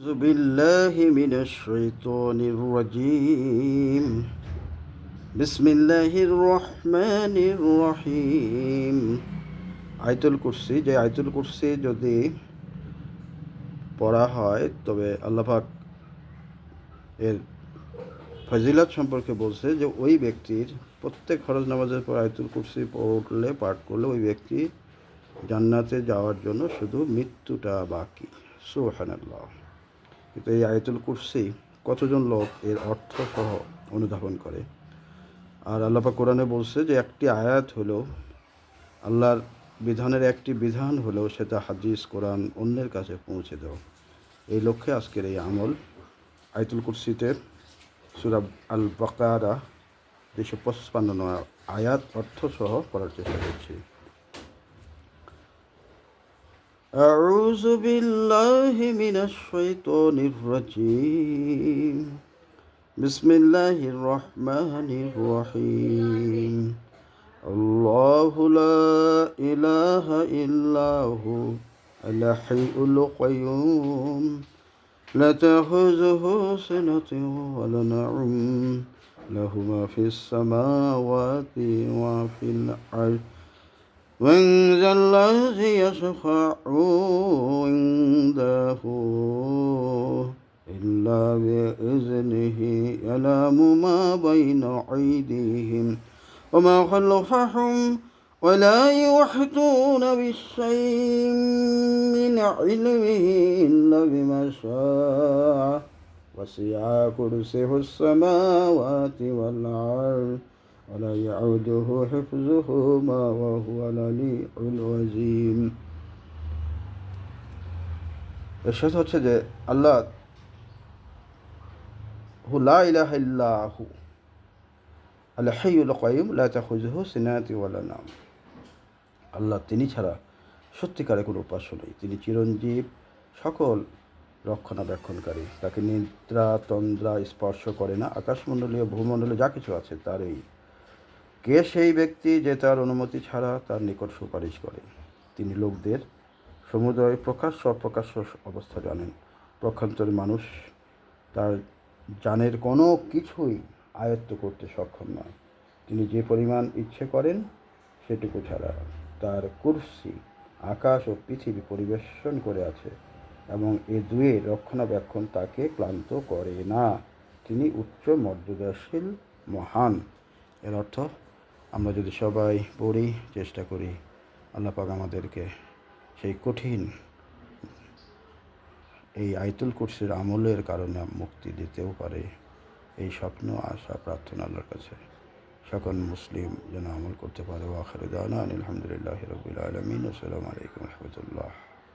أعوذ بالله من الشيطان الرجيم بسم الله الرحمن الرحيم আয়তুল কুরসি যে আয়তুল কুরসি যদি পড়া হয় তবে আল্লাপাক এর ফজিলত সম্পর্কে বলছে যে ওই ব্যক্তির প্রত্যেক খরচ নামাজের পর আয়তুল কুরসি পড়লে পাঠ করলে ওই ব্যক্তি জান্নাতে যাওয়ার জন্য শুধু মৃত্যুটা বাকি সুহানাল্লাহ কিন্তু এই আয়তুল কুরসি কতজন লোক এর অর্থ সহ অনুধাবন করে? আর আল্লাপা কোরআনে বলছে যে একটি আয়াত হলো, আল্লাহর বিধানের একটি বিধান হলেও সেটা হাদিস, কোরআন অন্যের কাছে পৌঁছে দেওয়া। এই লক্ষ্যে আজকের এই আমল আয়তুল কুরসিতে সুরাব আল বাকারা দুশো পঁচপান্ন আয়াত অর্থ সহ করার চেষ্টা করছি। أعوذ بالله من الشيطان الرجيم. بسم الله الرحمن الرحيم. الله لا إله إلا هو الحي القيوم. لا تأخذه سنة ولا نوم له ما في السماوات وفي الأرض. من ذا الذي يشفع عنده إلا بإذنه يعلم ما بين أيديهم وما خلفهم ولا يحيطون بشيء من علمه إلا بما شاء وسع كرسيه السماوات والأرض ولا يعوده حفظهما وهو العلي العظيم এর হচ্ছে যে আল্লাহ হু লা ইলাহা ইল্লাহু আল হাইয়ুল কাইয়ুম লা তাখুযুহু সিনাতি ওয়ালা নাম আল্লাহ তিনি ছাড়া সত্যিকারে কোনো উপাস্য নেই তিনি চিরঞ্জীব সকল রক্ষণাবেক্ষণকারী তাকে নিদ্রা তন্দ্রা স্পর্শ করে না আকাশমণ্ডলীয় ভূমণ্ডলে যা কিছু আছে তার এই কে সেই ব্যক্তি যে তার অনুমতি ছাড়া তার নিকট সুপারিশ করে? তিনি লোকদের সমুদয় প্রকাশ্য অপ্রকাশ্য অবস্থা জানেন। প্রক্ষান্তর মানুষ তার জানের কোনো কিছুই আয়ত্ত করতে সক্ষম নয়। তিনি যে পরিমাণ ইচ্ছে করেন সেটুকু ছাড়া তার কুর্সি, আকাশ ও পৃথিবী পরিবেশন করে আছে এবং এ দুয়ে রক্ষণাবেক্ষণ তাকে ক্লান্ত করে না। তিনি উচ্চ মর্যাদাশীল, মহান। এর অর্থ আমরা যদি সবাই পড়ি, চেষ্টা করি, আল্লাহ পাক আমাদেরকে সেই কঠিন এই আইতুল কুরসির আমলের কারণে মুক্তি দিতেও পারে এই স্বপ্ন, আশা, প্রার্থনা আল্লাহর কাছে। সকল মুসলিম যেন আমল করতে পারে। ওয়াখারে দানা আলহামদুলিল্লাহ রবিল আলমিন। আসসালামু আলাইকুম রহমতুল্লাহ।